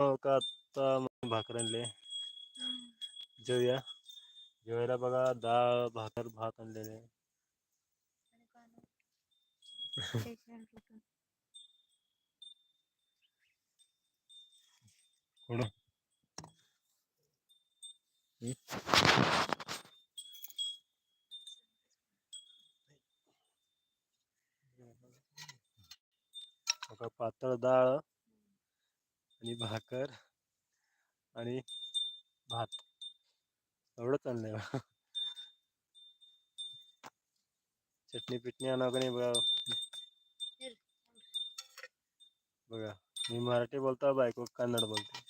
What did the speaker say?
का आता भाकर आणले जेवया जेवायला बघा डाळ भाकर भात आणलेले कोण पातळ डाळ आणि भाकर आणि भात. एवढं चाललंय. बा चटणी पिटणी आणावं का नाही बघा. बघा. मी मराठी बोलतो बायको कन्नड बोलते.